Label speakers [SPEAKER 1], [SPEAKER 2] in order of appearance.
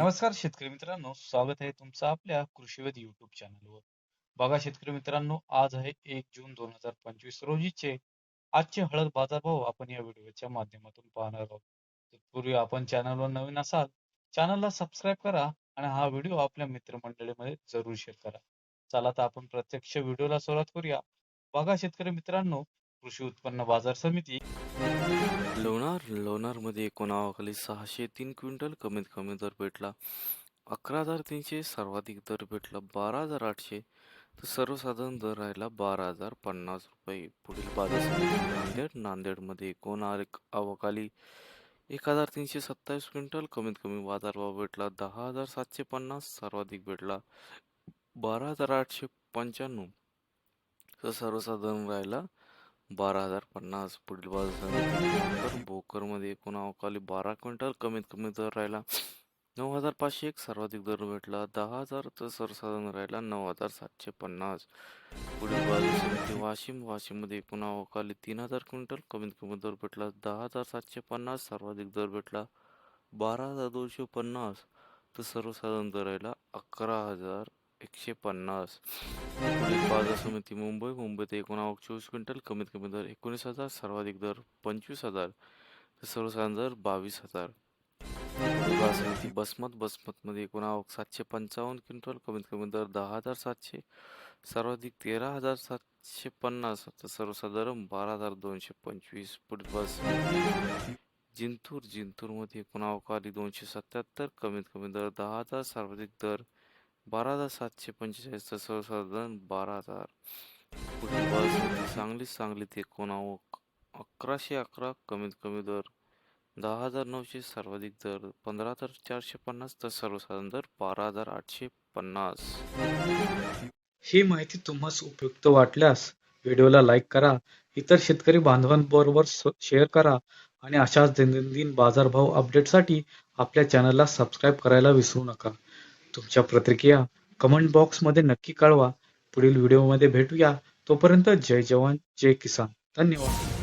[SPEAKER 1] नमस्कार शेतकरी मित्रांनो स्वागत आहे तुमचं आपल्या कृषीवेद युट्यूब चॅनलवर बघा शेतकरी मित्रांनो आज आहे एक जून दोन हजार पंचवीस रोजीचे आजचे हळद बाजारभाव आपण या व्हिडिओच्या माध्यमातून पाहणार आहोत. तत्पूर्वी आपण चॅनलवर नवीन असाल चॅनलला सबस्क्राईब करा आणि हा व्हिडिओ आपल्या मित्रमंडळीमध्ये जरूर शेअर करा. चला तर आपण प्रत्यक्ष व्हिडिओला सुरुवात करूया. बघा शेतकरी मित्रांनो कृषी उत्पन्न बाजार समिती.
[SPEAKER 2] लोणार लोणारमध्ये एकोणावाखाली सहाशे तीन क्विंटल कमीत कमी दर भेटला. अकरा हजार तीनशे सर्वाधिक दर भेटला बारा हजार आठशे. तर सर्वसाधारण दर राहिला बारा हजार पन्नास रुपये. पुढील बाजार नांदेड. नांदेडमध्ये एकोणा अवकाली एक हजार तीनशे सत्तावीस क्विंटल कमीत कमी बाजारभाव भेटला. दहा हजार सातशे पन्नास सर्वाधिक भेटला बारा हजार आठशे पंच्याण्णव. तर सर्वसाधारण राहिला बारा हजार पन्नास पुढील बाजार भोकरमध्ये एकूण अवकाली बारा क्विंटल कमीत कमी दर राहिला. नऊ हजार पाचशे एक सर्वाधिक दर भेटला. दहा हजार तर सर्वसाधारण राहिला. नऊ हजार सातशे पन्नास पुढील बाजार समिती वाशिम वाशिममध्ये एकूण अवकाली तीन हजार क्विंटल कमीत कमी दर भेटला. दहा हजार सातशे पन्नास सर्वाधिक दर भेटला. बारा हजार दोनशे पन्नास तर सर्वसाधारण दर राहिला अकरा हजार एकशे पन्नास. पुढील बाजार समिती मुंबई मुंबईत एकूण चोवीस क्विंटल कमीत कमी दर एकोणीस हजार सर्वाधिक दर पंचवीस हजार. तर सर्वसाधारण दर बावीस हजार. बाजार समिती बसमत बसमतमध्ये एकोणावक सातशे पंचावन्न क्विंटल कमीत कमी दर दहा हजार सातशे. सर्वाधिक तेरा हजार सातशे पन्नास. तर सर्वसाधारण बारा हजार दोनशे पंचवीस. पुढील बस. जिंतूर जिंतूरमध्ये एकोणावक आली दोनशे सत्याहत्तर कमीत कमी दर दहा हजार सर्वाधिक दर बारा हजार सातशे पंचेचाळीस सर्वसाधारण बारा हजार. पुढील बाजार समिती सांगली ते कोणाव अकराशे अकरा कमीत कमी दर दहा हजार नऊशे सर्वाधिक दर पंधरा हजार चारशे पन्नास तर सर्वसाधारण दर बारा हजार आठशे पन्नास.
[SPEAKER 1] ही माहिती तुम्हाला उपयुक्त वाटल्यास व्हिडिओला लाईक करा इतर शेतकरी बांधवांबरोबर शेअर करा आणि अशाच दैनंदिन बाजारभाव अपडेटसाठी आपल्या चॅनलला सबस्क्राईब करायला विसरू नका. तुमच्या प्रतिक्रिया कमेंट बॉक्समध्ये नक्की कळवा. पुढील व्हिडिओमध्ये भेटूया. तोपर्यंत जय जवान जय किसान. धन्यवाद.